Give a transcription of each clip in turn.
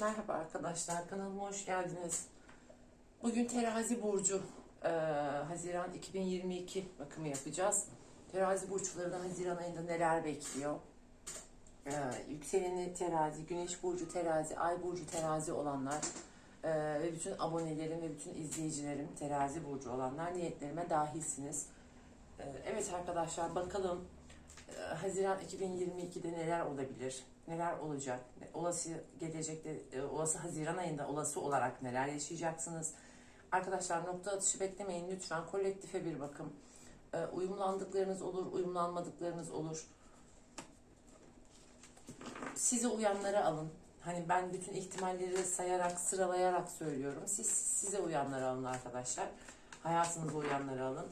Merhaba arkadaşlar, kanalıma hoş geldiniz. Bugün terazi burcu, e, Haziran 2022 bakımı yapacağız. Terazi burçları Haziran ayında neler bekliyor? E, yükseleni terazi, güneş burcu terazi, ay burcu terazi olanlar e, ve bütün abonelerim ve bütün izleyicilerim terazi burcu olanlar niyetlerime dahilsiniz. E, evet arkadaşlar bakalım e, Haziran 2022'de neler olabilir? Neler olacak? Olası gelecekte, e, olası Haziran ayında olası olarak neler yaşayacaksınız? Arkadaşlar nokta atışı beklemeyin lütfen. Kolektife bir bakım. E, Uyumlandıklarınız olur, uyumlanmadıklarınız olur. Size uyanları alın. Hani ben bütün ihtimalleri sayarak, sıralayarak söylüyorum. Siz size uyanları alın arkadaşlar. Hayatınıza uyanları alın.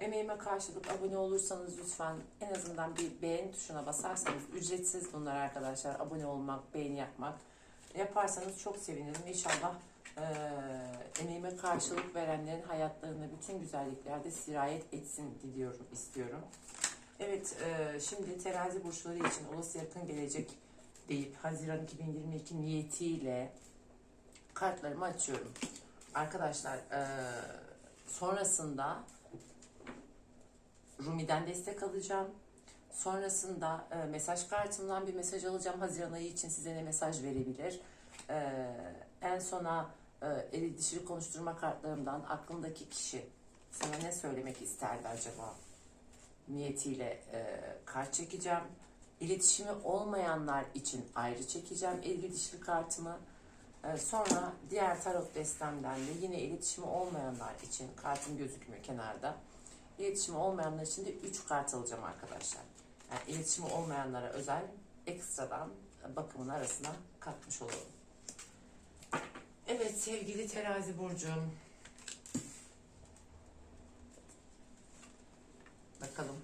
Emeğime karşılık abone olursanız lütfen en azından bir beğen tuşuna basarsanız ücretsiz bunlar arkadaşlar. Abone olmak, beğeni yapmak. Yaparsanız çok sevinirim. İnşallah eee emeğime karşılık verenlerin hayatlarında bütün güzellikler de sirayet etsin diliyorum, istiyorum. Evet, eee, şimdi terazi burçları için olası yakın gelecek deyip Haziran 2022 niyetiyle kartlarımı açıyorum. Arkadaşlar eee, sonrasında Rumi'den destek alacağım. Sonrasında e, mesaj kartımdan bir mesaj alacağım. Haziran ayı için size ne mesaj verebilir? E, en sona e, eli dişili konuşturma kartlarımdan aklındaki kişi sana ne söylemek isterdi acaba? Niyetiyle e, kart çekeceğim. İletişimi olmayanlar için ayrı çekeceğim eli dişili kartımı. E, sonra diğer tarot destemden de yine iletişimi olmayanlar için kartım gözükmüyor kenarda. İletişimi olmayanlar için de 3 kart alacağım arkadaşlar. Yani iletişimi olmayanlara özel ekstradan bakımın arasına katmış olalım. Evet sevgili terazi burcum. Bakalım,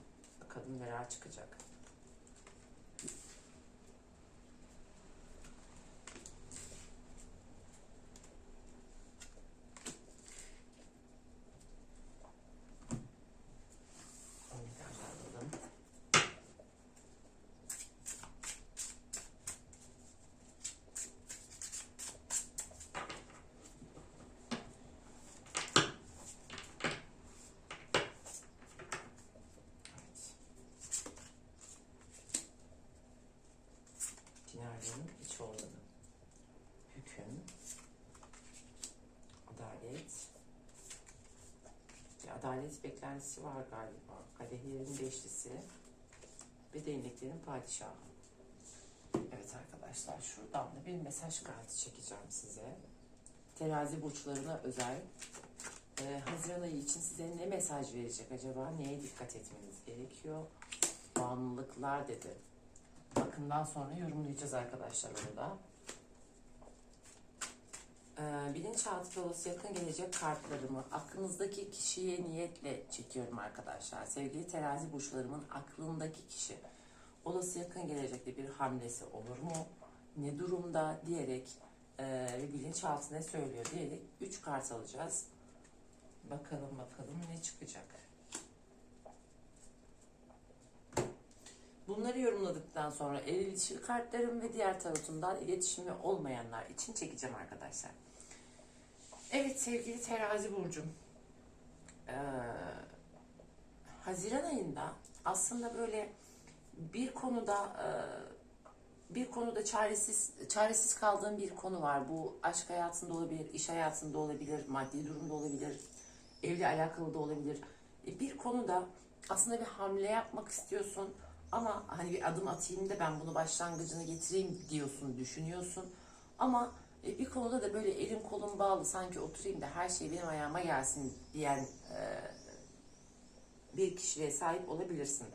bakalım neler çıkacak. Onu biraz alalım. Evet. Dinarların iç organı. Hüküm. Adalet. Bir adalet beklentisi var galiba. Kadehlerin beşlisi ve değneklerin padişahı. Evet arkadaşlar şuradan da bir mesaj kartı çekeceğim size. Terazi burçlarına özel. Ee, Haziran ayı için size ne mesaj verecek acaba? Neye dikkat etmeniz gerekiyor? Bağımlılıklar dedi. Bakımdan sonra yorumlayacağız arkadaşlar onu. Ee, bilinçaltı olası yakın gelecek kartlarımı aklınızdaki kişiye niyetle çekiyorum arkadaşlar. Sevgili terazi burçlarımın aklındaki kişi olası yakın gelecekte bir hamlesi olur mu? Ne durumda diyerek e, bilinçaltı ne söylüyor diyerek 3 kart alacağız. Bakalım bakalım ne çıkacak. Bunları yorumladıktan sonra el ilişki kartlarım ve diğer tarotumdan iletişimi olmayanlar için çekeceğim arkadaşlar. Evet sevgili terazi burcum. Ee, Haziran ayında aslında böyle bir konuda e, bir konuda çaresiz çaresiz kaldığım bir konu var. Bu aşk hayatında olabilir, iş hayatında olabilir, maddi durumda olabilir, evle alakalı da olabilir. E, Bir konuda aslında bir hamle yapmak istiyorsun ama hani bir adım atayım da ben bunu başlangıcını getireyim diyorsun, düşünüyorsun. Ama e, bir konuda da böyle elim kolum bağlı sanki oturayım da her şey benim ayağıma gelsin diyen e, bir kişiliğe sahip olabilirsin.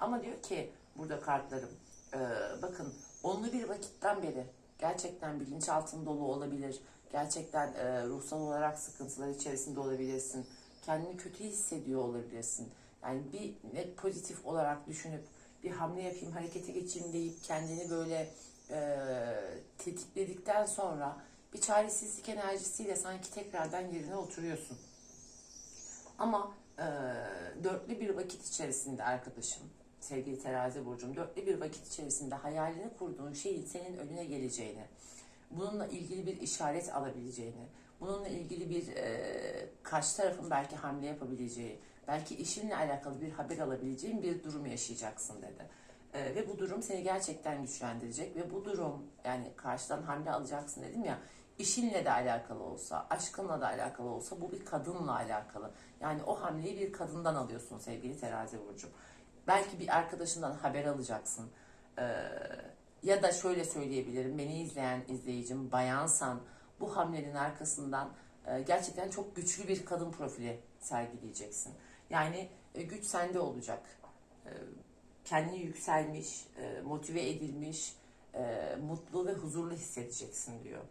Ama diyor ki burada kartlarım e, bakın onlu bir vakitten beri gerçekten bilinçaltın dolu olabilir. Gerçekten ruhsal olarak sıkıntılar içerisinde olabilirsin. Kendini kötü hissediyor olabilirsin. Yani bir net pozitif olarak düşünüp bir hamle yapayım, harekete geçeyim deyip kendini böyle e, tetikledikten sonra bir çaresizlik enerjisiyle sanki tekrardan yerine oturuyorsun. Ama e, dörtlü bir vakit içerisinde arkadaşım, sevgili terazi burcum, dörtlü bir vakit içerisinde hayalini kurduğun şeyin senin önüne geleceğini, bununla ilgili bir işaret alabileceğini, bununla ilgili bir e, karşı tarafın belki hamle yapabileceği, belki işinle alakalı bir haber alabileceğin bir durum yaşayacaksın dedi. E, ve bu durum seni gerçekten güçlendirecek ve bu durum yani karşıdan hamle alacaksın dedim ya işinle de alakalı olsa, aşkınla da alakalı olsa bu bir kadınla alakalı. Yani o hamleyi bir kadından alıyorsun sevgili terazi burcu. Belki bir arkadaşından haber alacaksın. Ee, ya da şöyle söyleyebilirim. Beni izleyen izleyicim bayansan bu hamlenin arkasından e, gerçekten çok güçlü bir kadın profili sergileyeceksin. Yani e, güç sende olacak. E, kendini yükselmiş, e, motive edilmiş, mutlu ve huzurlu hissedeceksin diyor.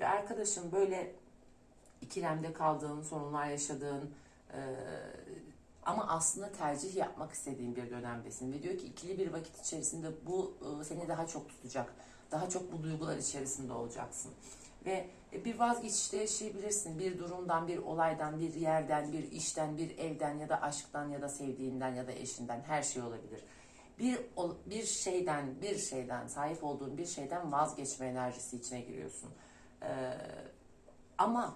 Ve arkadaşım böyle ikilemde kaldığın, sorunlar yaşadığın ama aslında tercih yapmak istediğin bir dönemdesin. Ve diyor ki ikili bir vakit içerisinde bu seni daha çok tutacak. Daha çok bu duygular içerisinde olacaksın. Ve e, bir vazgeçişte yaşayabilirsin. Bir durumdan, bir olaydan, bir yerden, bir işten, bir evden ya da aşktan ya da sevdiğinden ya da eşinden her şey olabilir. Bir bir şeyden, bir şeyden sahip olduğun bir şeyden vazgeçme enerjisi içine giriyorsun. Ee, ama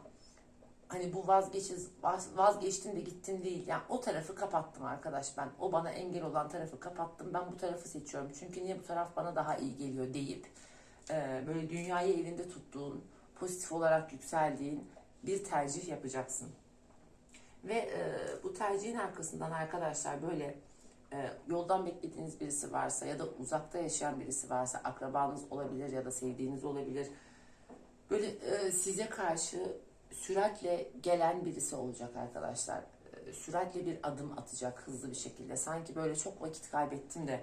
hani bu vazgeçiz vaz- vazgeçtim de gittim değil. Yani o tarafı kapattım arkadaş ben. O bana engel olan tarafı kapattım. Ben bu tarafı seçiyorum. Çünkü niye bu taraf bana daha iyi geliyor deyip e, böyle dünyayı elinde tuttuğun, pozitif olarak yükseldiğin bir tercih yapacaksın. Ve e, bu tercihin arkasından arkadaşlar böyle e, yoldan beklediğiniz birisi varsa ya da uzakta yaşayan birisi varsa akrabanız olabilir ya da sevdiğiniz olabilir. Böyle e, size karşı süratle gelen birisi olacak arkadaşlar. E, süratle bir adım atacak hızlı bir şekilde. Sanki böyle çok vakit kaybettim de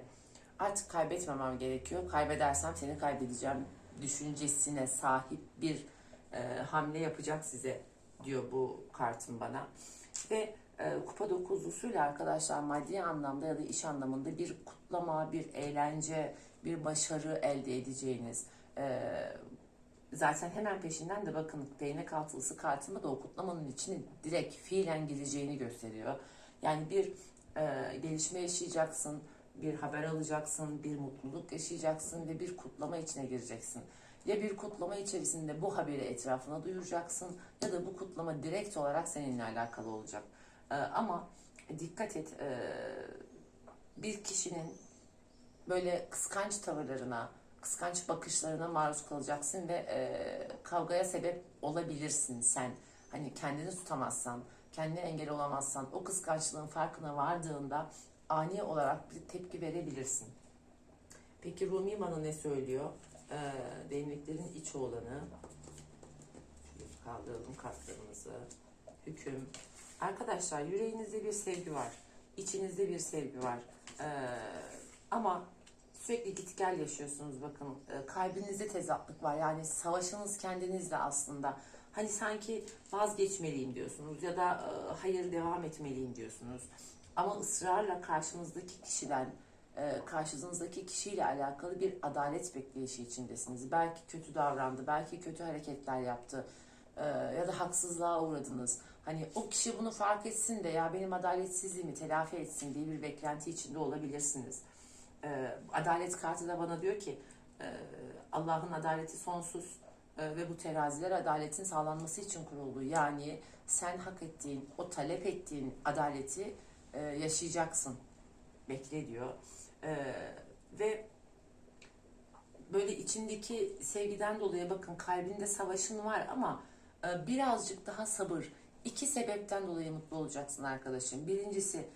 artık kaybetmemem gerekiyor. Kaybedersem seni kaybedeceğim düşüncesine sahip bir e, hamle yapacak size diyor bu kartın bana. Ve e, kupa dokuzlusuyla arkadaşlar maddi anlamda ya da iş anlamında bir kutlama, bir eğlence, bir başarı elde edeceğiniz e, zaten hemen peşinden de bakın değnek altılısı kartında da o kutlamanın içine direkt fiilen gireceğini gösteriyor. Yani bir e, gelişme yaşayacaksın, bir haber alacaksın, bir mutluluk yaşayacaksın ve bir kutlama içine gireceksin. Ya bir kutlama içerisinde bu haberi etrafına duyuracaksın ya da bu kutlama direkt olarak seninle alakalı olacak. E, ama dikkat et e, bir kişinin böyle kıskanç tavırlarına, kıskanç bakışlarına maruz kalacaksın ve e, kavgaya sebep olabilirsin sen. Hani kendini tutamazsan, kendine engel olamazsan, o kıskançlığın farkına vardığında ani olarak bir tepki verebilirsin. Peki Rumi bana ne söylüyor? E, değneklerin iç olanı. Kaldıralım kartlarımızı. Hüküm. Arkadaşlar yüreğinizde bir sevgi var. İçinizde bir sevgi var. E, ama sürekli git gel yaşıyorsunuz bakın. E, kalbinizde tezatlık var. Yani savaşınız kendinizle aslında. Hani sanki vazgeçmeliyim diyorsunuz ya da e, hayır devam etmeliyim diyorsunuz. Ama ısrarla karşınızdaki kişiden, e, karşınızdaki kişiyle alakalı bir adalet bekleyişi içindesiniz. Belki kötü davrandı, belki kötü hareketler yaptı e, ya da haksızlığa uğradınız. Hani o kişi bunu fark etsin de ya benim adaletsizliğimi telafi etsin diye bir beklenti içinde olabilirsiniz. E, adalet kartı da bana diyor ki Allah'ın adaleti sonsuz ve bu teraziler adaletin sağlanması için kuruldu. Yani sen hak ettiğin, o talep ettiğin adaleti e, yaşayacaksın. Bekle diyor. E, ve böyle içindeki sevgiden dolayı bakın kalbinde savaşın var ama e, birazcık daha sabır. İki sebepten dolayı mutlu olacaksın arkadaşım. Birincisi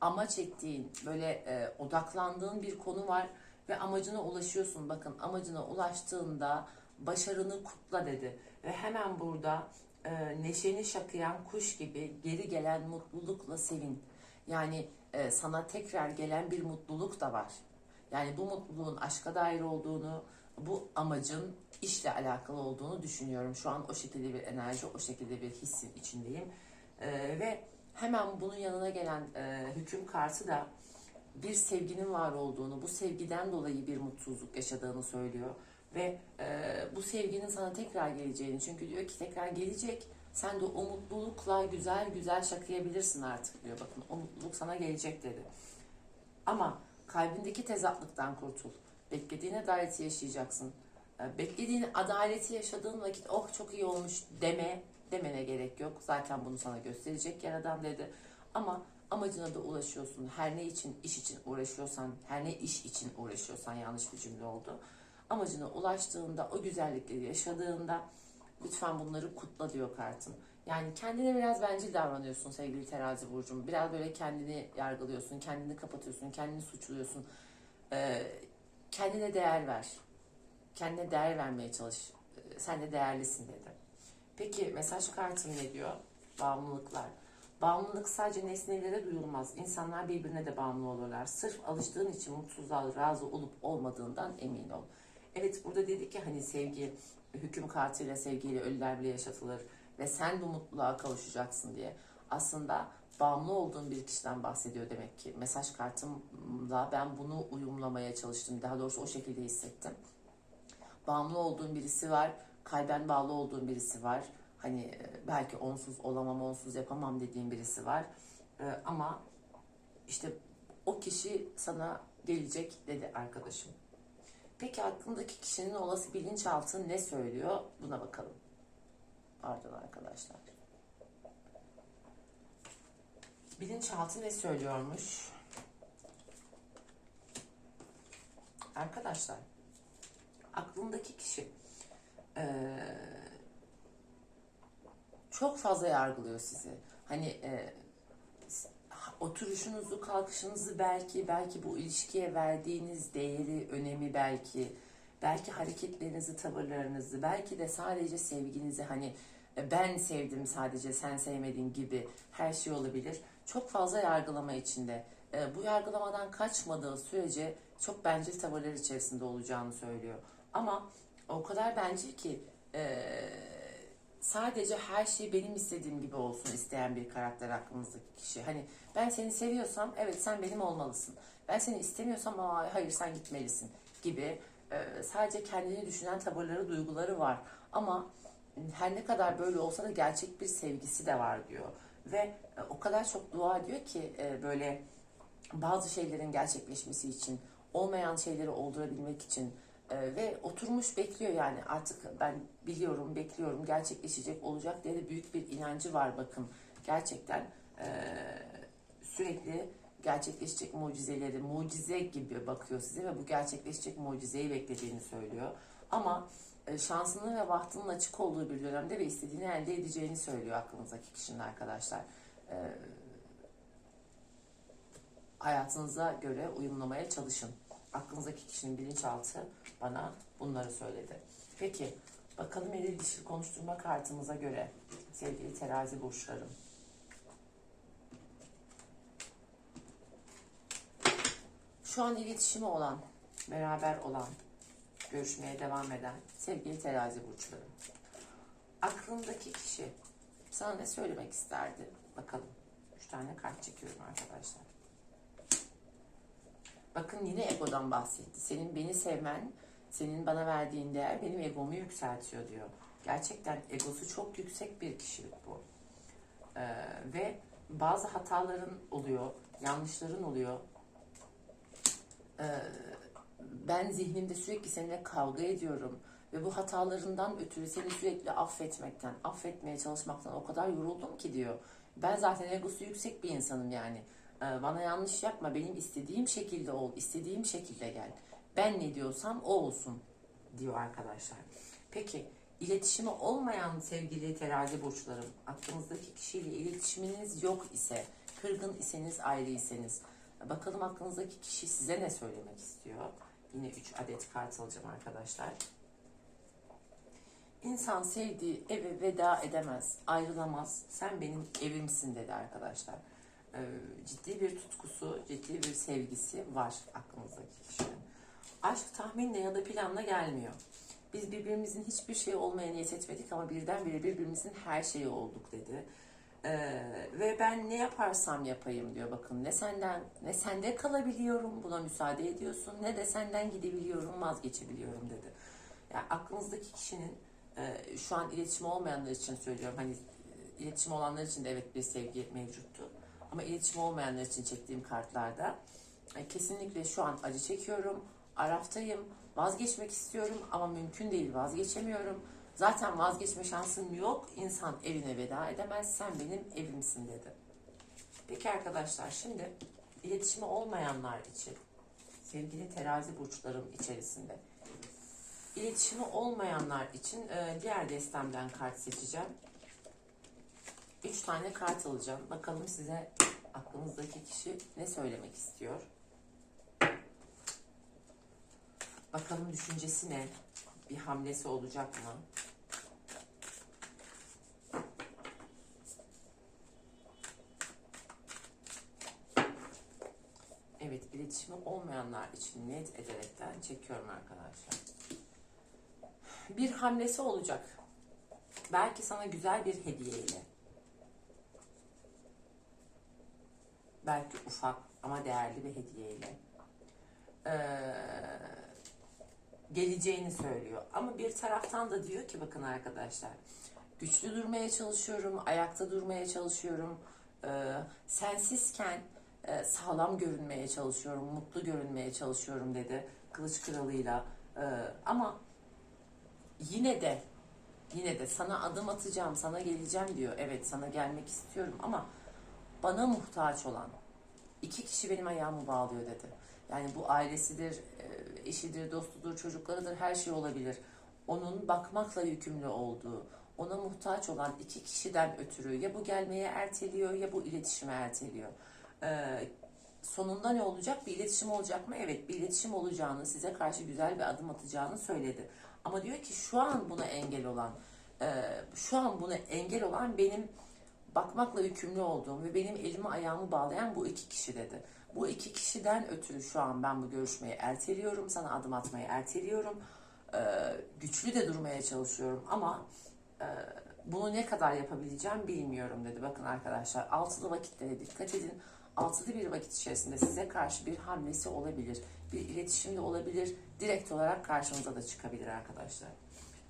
amaç ettiğin, böyle e, odaklandığın bir konu var ve amacına ulaşıyorsun. Bakın amacına ulaştığında başarını kutla dedi. Ve hemen burada e, neşeni şakıyan kuş gibi geri gelen mutlulukla sevin. Yani e, sana tekrar gelen bir mutluluk da var. Yani bu mutluluğun aşka dair olduğunu, bu amacın işle alakalı olduğunu düşünüyorum. Şu an o şekilde bir enerji, o şekilde bir hissin içindeyim. E, ve hemen bunun yanına gelen e, hüküm kartı da bir sevginin var olduğunu, bu sevgiden dolayı bir mutsuzluk yaşadığını söylüyor. Ve e, bu sevginin sana tekrar geleceğini, çünkü diyor ki tekrar gelecek, sen de o mutlulukla güzel güzel şakayabilirsin artık diyor. Bakın o mutluluk sana gelecek dedi. Ama kalbindeki tezatlıktan kurtul. Beklediğin adaleti yaşayacaksın. E, beklediğin adaleti yaşadığın vakit oh çok iyi olmuş deme demene gerek yok. Zaten bunu sana gösterecek yaradan dedi. Ama amacına da ulaşıyorsun. Her ne için iş için uğraşıyorsan, her ne iş için uğraşıyorsan yanlış bir cümle oldu. Amacına ulaştığında, o güzellikleri yaşadığında lütfen bunları kutla diyor kartın. Yani kendine biraz bencil davranıyorsun sevgili terazi burcum. Biraz böyle kendini yargılıyorsun, kendini kapatıyorsun, kendini suçluyorsun. Ee, kendine değer ver. Kendine değer vermeye çalış. Ee, Sen de değerlisin dedi. Peki mesaj kartın ne diyor? Bağımlılıklar. Bağımlılık sadece nesnelere duyulmaz. İnsanlar birbirine de bağımlı olurlar. Sırf alıştığın için mutsuzluğa razı olup olmadığından emin ol. Evet burada dedik ki hani sevgi hüküm kartıyla sevgiyle ölüler bile yaşatılır ve sen bu mutluluğa kavuşacaksın diye. Aslında bağımlı olduğun bir kişiden bahsediyor demek ki. Mesaj kartımla ben bunu uyumlamaya çalıştım. Daha doğrusu o şekilde hissettim. Bağımlı olduğun birisi var, kalben bağlı olduğun birisi var. Hani e, belki onsuz olamam, onsuz yapamam dediğin birisi var. E, Ama işte o kişi sana gelecek dedi arkadaşım. Peki aklındaki kişinin olası bilinçaltı ne söylüyor? Buna bakalım. Pardon arkadaşlar. Bilinçaltı ne söylüyormuş? Arkadaşlar, aklındaki kişi eee, çok fazla yargılıyor sizi. Hani eee, oturuşunuzu, kalkışınızı belki, belki bu ilişkiye verdiğiniz değeri, önemi belki, belki hareketlerinizi, tavırlarınızı, belki de sadece sevginizi hani e, ben sevdim sadece sen sevmedin gibi her şey olabilir. Çok fazla yargılama içinde. E, Bu yargılamadan kaçmadığı sürece çok bencil tavırlar içerisinde olacağını söylüyor. Ama o kadar bencil ki e, sadece her şey benim istediğim gibi olsun isteyen bir karakter aklımızdaki kişi. Hani ben seni seviyorsam evet sen benim olmalısın. Ben seni istemiyorsam Aa, hayır sen gitmelisin gibi e, sadece kendini düşünen tavırları, duyguları var. Ama her ne kadar böyle olsa da gerçek bir sevgisi de var diyor. Ve e, o kadar çok dua ediyor ki e, böyle bazı şeylerin gerçekleşmesi için, olmayan şeyleri oldurabilmek için e, ve oturmuş bekliyor yani artık ben biliyorum, bekliyorum, gerçekleşecek, olacak diye de büyük bir inancı var bakın. Gerçekten e, sürekli gerçekleşecek mucizeleri, mucize gibi bakıyor size ve bu gerçekleşecek mucizeyi beklediğini söylüyor. Ama e, şansının ve bahtının açık olduğu bir dönemde ve istediğini elde edeceğini söylüyor aklınızdaki kişinin arkadaşlar. E, hayatınıza göre uyumlamaya çalışın. Aklınızdaki kişinin bilinçaltı bana bunları söyledi. Peki bakalım eril dişil konuşturma kartımıza göre sevgili terazi burçlarım. Şu an iletişimi olan, beraber olan, görüşmeye devam eden sevgili terazi burçlarım. Aklındaki kişi sana ne söylemek isterdi? Bakalım. Üç tane kart çekiyorum arkadaşlar. Bakın yine egodan bahsetti. Senin beni sevmen, senin bana verdiğin değer benim egomu yükseltiyor diyor. Gerçekten egosu çok yüksek bir kişilik bu. Ee, ve bazı hataların oluyor, yanlışların oluyor. Ee, ben zihnimde sürekli seninle kavga ediyorum ve bu hatalarından ötürü seni sürekli affetmekten, affetmeye çalışmaktan o kadar yoruldum ki diyor. Ben zaten egosu yüksek bir insanım yani. Ee, Bana yanlış yapma, benim istediğim şekilde ol, istediğim şekilde gel. Ben ne diyorsam o olsun diyor arkadaşlar. Peki iletişimi olmayan sevgili terazi burçlarım, aklınızdaki kişiyle iletişiminiz yok ise, kırgın iseniz, ayrıysanız, bakalım aklınızdaki kişi size ne söylemek istiyor? Yine 3 adet kart alacağım arkadaşlar. İnsan sevdiği eve veda edemez, ayrılamaz. Sen benim evimsin dedi arkadaşlar. Ee, ciddi bir tutkusu, ciddi bir sevgisi var aklımızdaki kişinin. Aşk tahminle ya da planla gelmiyor. Biz birbirimizin hiçbir şey olmaya niyet etmedik ama birdenbire birbirimizin her şeyi olduk dedi. Ee, ve ben ne yaparsam yapayım diyor bakın ne senden ne sende kalabiliyorum buna müsaade ediyorsun ne de senden gidebiliyorum vazgeçebiliyorum dedi. Yani aklınızdaki kişinin e, şu an iletişim olmayanlar için söylüyorum hani e, iletişim olanlar için de evet bir sevgi mevcuttu. Ama iletişim olmayanlar için çektiğim kartlarda e, kesinlikle şu an acı çekiyorum, araftayım, Vazgeçmek istiyorum ama mümkün değil vazgeçemiyorum. Zaten vazgeçme şansım yok. İnsan evine veda edemez. Sen benim evimsin dedi. Peki arkadaşlar şimdi iletişimi olmayanlar için sevgili terazi burçlarım içerisinde iletişimi olmayanlar için e, diğer destemden kart seçeceğim. Üç tane kart alacağım. Bakalım size aklınızdaki kişi ne söylemek istiyor. Bakalım düşüncesi ne? Bir hamlesi olacak mı? Evet, iletişimi olmayanlar için net ederekten çekiyorum arkadaşlar. Bir hamlesi olacak. Belki sana güzel bir hediyeyle. Belki ufak ama değerli bir hediyeyle. Ee, geleceğini söylüyor. Ama bir taraftan da diyor ki bakın arkadaşlar. Güçlü durmaya çalışıyorum, ayakta durmaya çalışıyorum. Ee, sensizken e, sağlam görünmeye çalışıyorum, mutlu görünmeye çalışıyorum dedi Kılıç Kralı'yla. Ee, ama yine de yine de sana adım atacağım, sana geleceğim diyor. Evet sana gelmek istiyorum ama bana muhtaç olan iki kişi benim ayağımı bağlıyor dedi. Yani bu ailesidir, e, eşidir, dostudur, çocuklarıdır, her şey olabilir. Onun bakmakla yükümlü olduğu, ona muhtaç olan iki kişiden ötürü ya bu gelmeye erteliyor ya bu iletişime erteliyor. Ee, sonunda ne olacak? Bir iletişim olacak mı? Evet bir iletişim olacağını, size karşı güzel bir adım atacağını söyledi. Ama diyor ki şu an buna engel olan, e, şu an buna engel olan benim bakmakla yükümlü olduğum ve benim elimi ayağımı bağlayan bu iki kişi dedi. Bu iki kişiden ötürü şu an ben bu görüşmeyi erteliyorum, sana adım atmayı erteliyorum. Ee, güçlü de durmaya çalışıyorum ama e, bunu ne kadar yapabileceğim bilmiyorum dedi. Bakın arkadaşlar altılı vakitlere dikkat edin. Altılı bir vakit içerisinde size karşı bir hamlesi olabilir. Bir iletişimde olabilir. Direkt olarak karşınıza da çıkabilir arkadaşlar.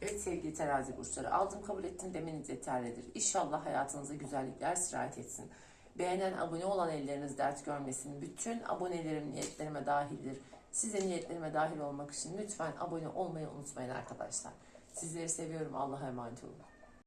Evet sevgili terazi burçları aldım kabul ettim demeniz yeterlidir. İnşallah hayatınıza güzellikler sirayet etsin. Beğenen abone olan elleriniz dert görmesin. Bütün abonelerim niyetlerime dahildir. Size niyetlerime dahil olmak için lütfen abone olmayı unutmayın arkadaşlar. Sizleri seviyorum. Allah'a emanet olun.